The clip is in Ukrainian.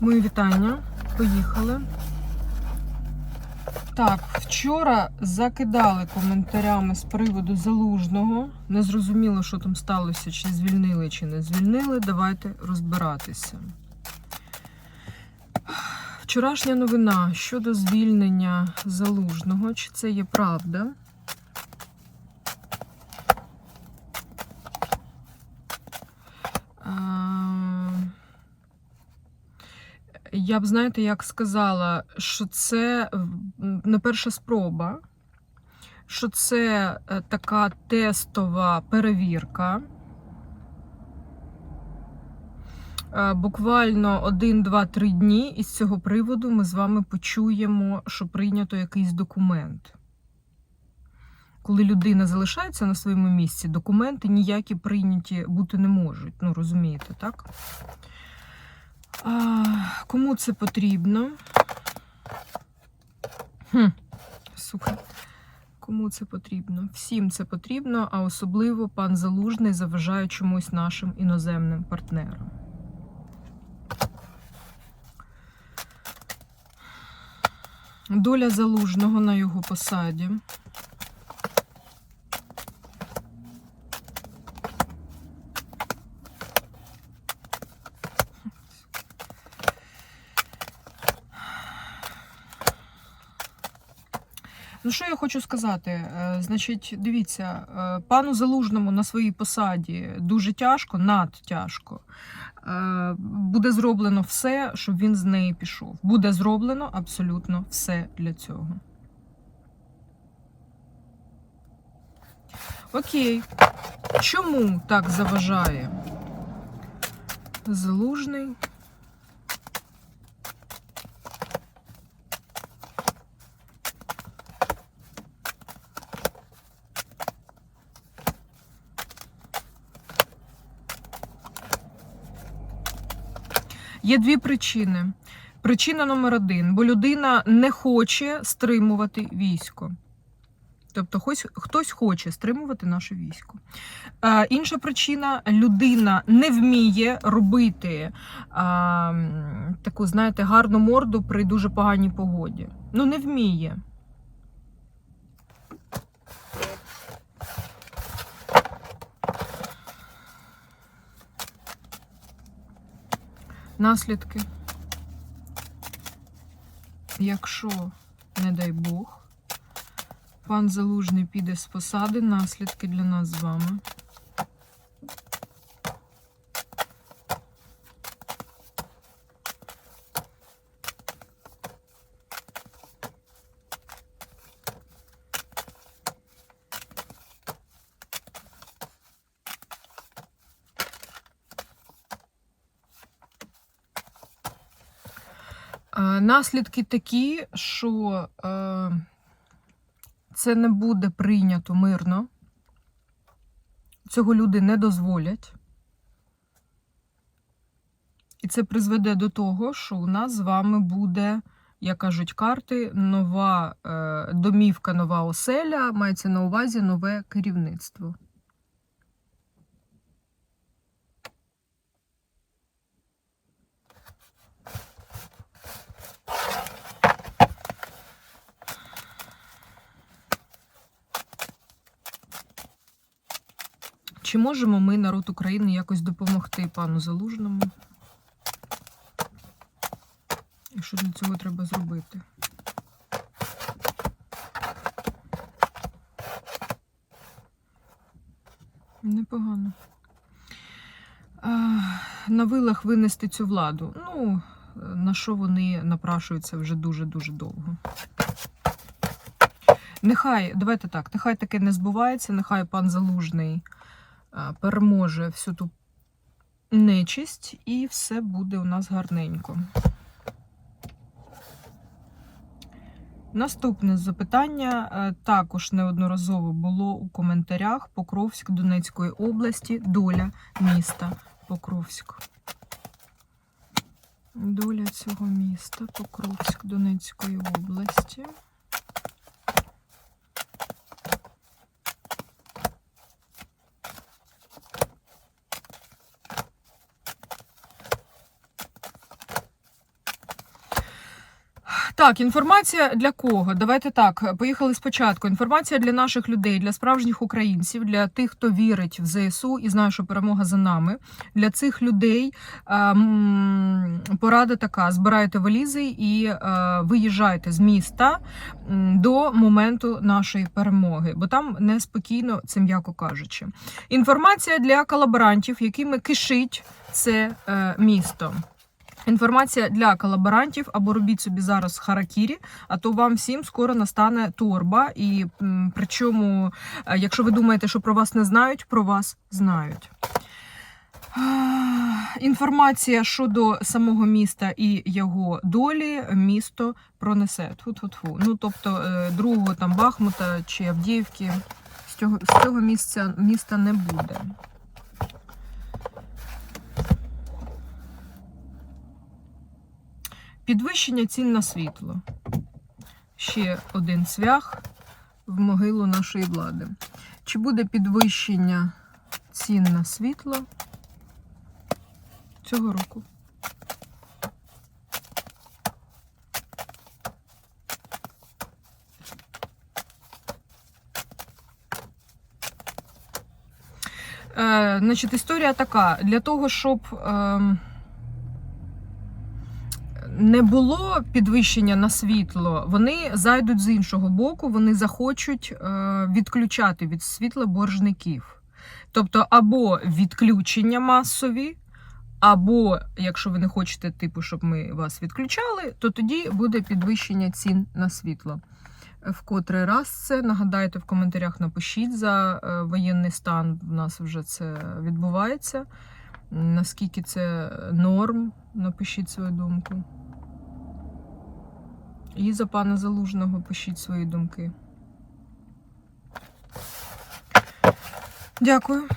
Мої вітання. Поїхали. Так, вчора закидали коментарями з приводу залужного. Не зрозуміло, що там сталося, чи звільнили, чи не звільнили. Давайте розбиратися. Вчорашня новина щодо звільнення залужного. Чи це є правда? Я б, знаєте, як сказала, що це не перша спроба, що це е, така тестова перевірка. Е, Буквально один, два, три дні із цього приводу ми з вами почуємо, що прийнято якийсь документ. Коли людина залишається на своєму місці, документи ніякі прийняті бути не можуть. Ну, розумієте, так? А, кому це потрібно? Хм, сука. Кому це потрібно? Всім це потрібно, а особливо пан Залужний заважає чомусь нашим іноземним партнерам. Доля залужного на його посаді. Ну, що я хочу сказати? Е, Значить, дивіться, е, пану Залужному на своїй посаді дуже тяжко, надтяжко. Е, Буде зроблено все, щоб він з неї пішов. Буде зроблено абсолютно все для цього. Окей. Чому так заважає? Залужний. Є дві причини. Причина номер один, бо людина не хоче стримувати військо. Тобто хтось, хтось хоче стримувати наше військо. Е, інша причина людина не вміє робити е, таку, знаєте, гарну морду при дуже поганій погоді. Ну, не вміє. Наслідки. Якщо, не дай Бог, пан Залужний піде з посади, наслідки для нас з вами. Е, Наслідки такі, що е, це не буде прийнято мирно. Цього люди не дозволять. І це призведе до того, що у нас з вами буде, як кажуть карти, нова е, домівка, нова оселя, мається на увазі нове керівництво. Чи можемо ми, народ України, якось допомогти пану Залужному? І що для цього треба зробити? Непогано. А, на вилах винести цю владу. Ну, на що вони напрашуються вже дуже-дуже довго. Нехай, давайте так, нехай таке не збувається, нехай пан Залужний переможе всю ту нечисть, і все буде у нас гарненько. Наступне запитання е, також неодноразово було у коментарях Покровськ Донецької області, доля міста Покровськ. Доля цього міста Покровськ Донецької області. Так, інформація для кого? Давайте так. Поїхали спочатку. Інформація для наших людей, для справжніх українців, для тих, хто вірить в ЗСУ і знає, що перемога за нами. Для цих людей ем, порада така: збирайте валізи і е, виїжджайте з міста до моменту нашої перемоги, бо там неспокійно, це м'яко кажучи. Інформація для колаборантів, якими кишить це е, місто. Інформація для колаборантів або робіть собі зараз харакірі, а то вам всім скоро настане торба. І причому, е, якщо ви думаєте, що про вас не знають, про вас знають. Інформація щодо самого міста і його долі місто пронесе. Тьфу-тьфу-тьфу. Ну тобто е, другого там Бахмута чи Авдіївки з цього, з цього місця міста не буде. Підвищення цін на світло. Ще один цвях в могилу нашої влади. Чи буде підвищення цін на світло цього року? Е, значить, історія така: для того, щоб. ем, не було підвищення на світло, вони зайдуть з іншого боку, вони захочуть е, відключати від світла боржників. Тобто, або відключення масові, або, якщо ви не хочете, типу, щоб ми вас відключали, то тоді буде підвищення цін на світло. В котрий раз це нагадайте в коментарях, напишіть за е, воєнний стан. У нас вже це відбувається. Наскільки це норм, напишіть свою думку. І за пана Залужного пишіть свої думки. Дякую.